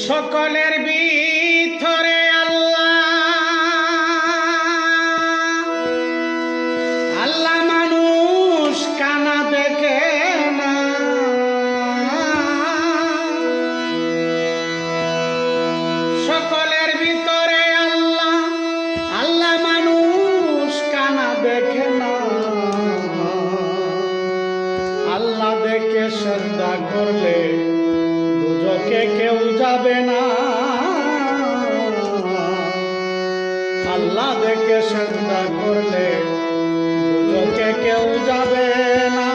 সকলের ভিতরে আল্লাহ। আল্লাহ মানুষ কানা দেখে না। সকলের ভিতরে আল্লাহ আল্লাহ মানুষ কানা দেখে না। আল্লাহ দেখে শ্রদ্ধা করলে কেউ যাবে না। আল্লাহ দেখে শ্রদ্ধা করলে দুজকে কেউ যাবে না।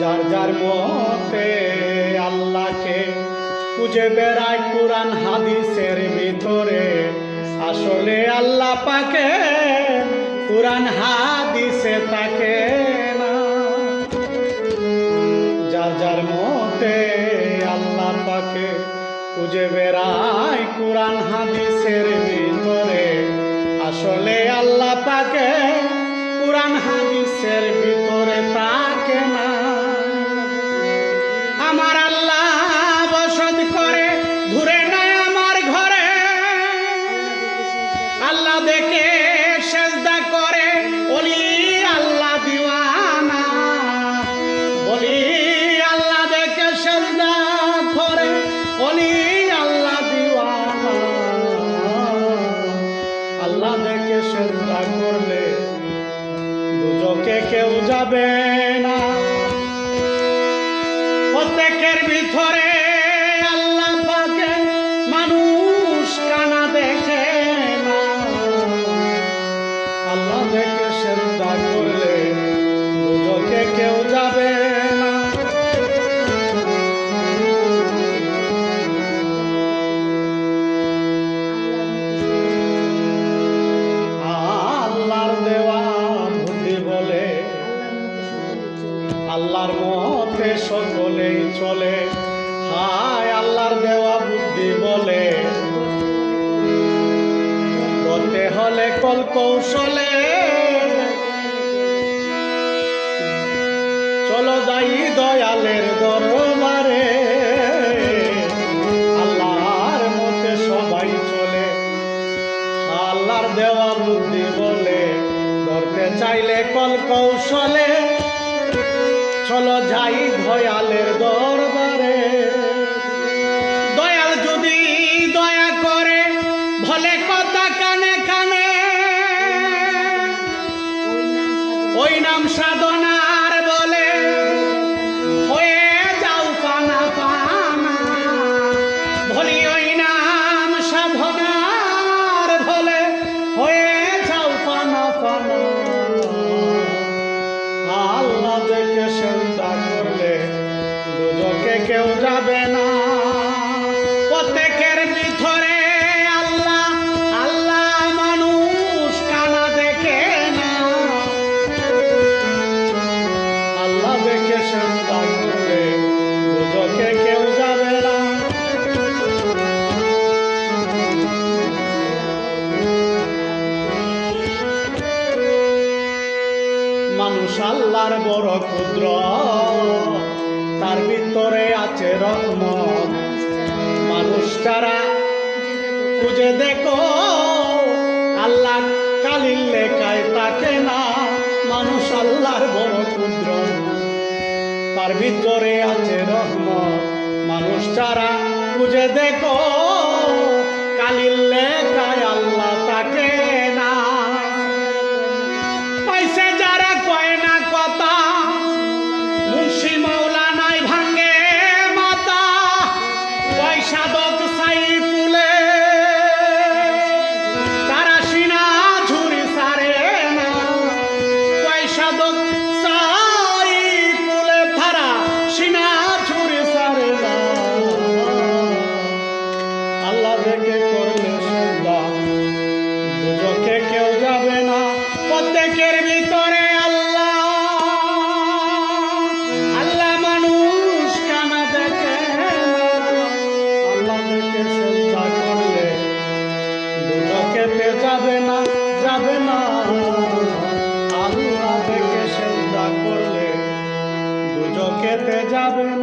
যার যার মতে আল্লাহকে খুঁজে বেড়ায় কোরআন হাদিসের ভিতরে, আসলে আল্লাহ পাকে কোরআন, হাদিসে তাকে যার যার মতে আল্লাহ পাকে খুঁজে বেড়ায় কোরআন, হাদিসের ভিতরে। আসলে আল্লাহ পাকে কোরআন, হাদিসের ভিতরে তাকে দুজকে কেউ যাবে না। প্রত্যেকের ভিতরে আল্লাহর মতে সকলেই চলে। হায় আল্লাহর দেওয়া বুদ্ধি বলে। করতে হলে কল কৌশলে চলো দায়ী দয়ালের দরবারে। আল্লাহর মতে সবাই চলে। আল্লাহর দেওয়া বুদ্ধি বলে। ধরতে চাইলে কল কৌশলে চলো যাই ভয়ালের দরবারে আল্লাহর বড় ক্ষুদ্র। তার ভিতরে আছে রহমত মানুষ তারা খুঁজে দেখো, আল্লাহ কালির লেখায় তাকে না, মানুষ আল্লাহর বড় ক্ষুদ্র। তার ভিতরে আছে রহমত মানুষ তারা খুঁজে দেখো, কালির লেখায় দক সাই পুলে তারা সিনা সারে সাই পুলে তারা সিনা সারে না। কেউ যাবে না। প্রত্যেকের ভিতরে যাবে না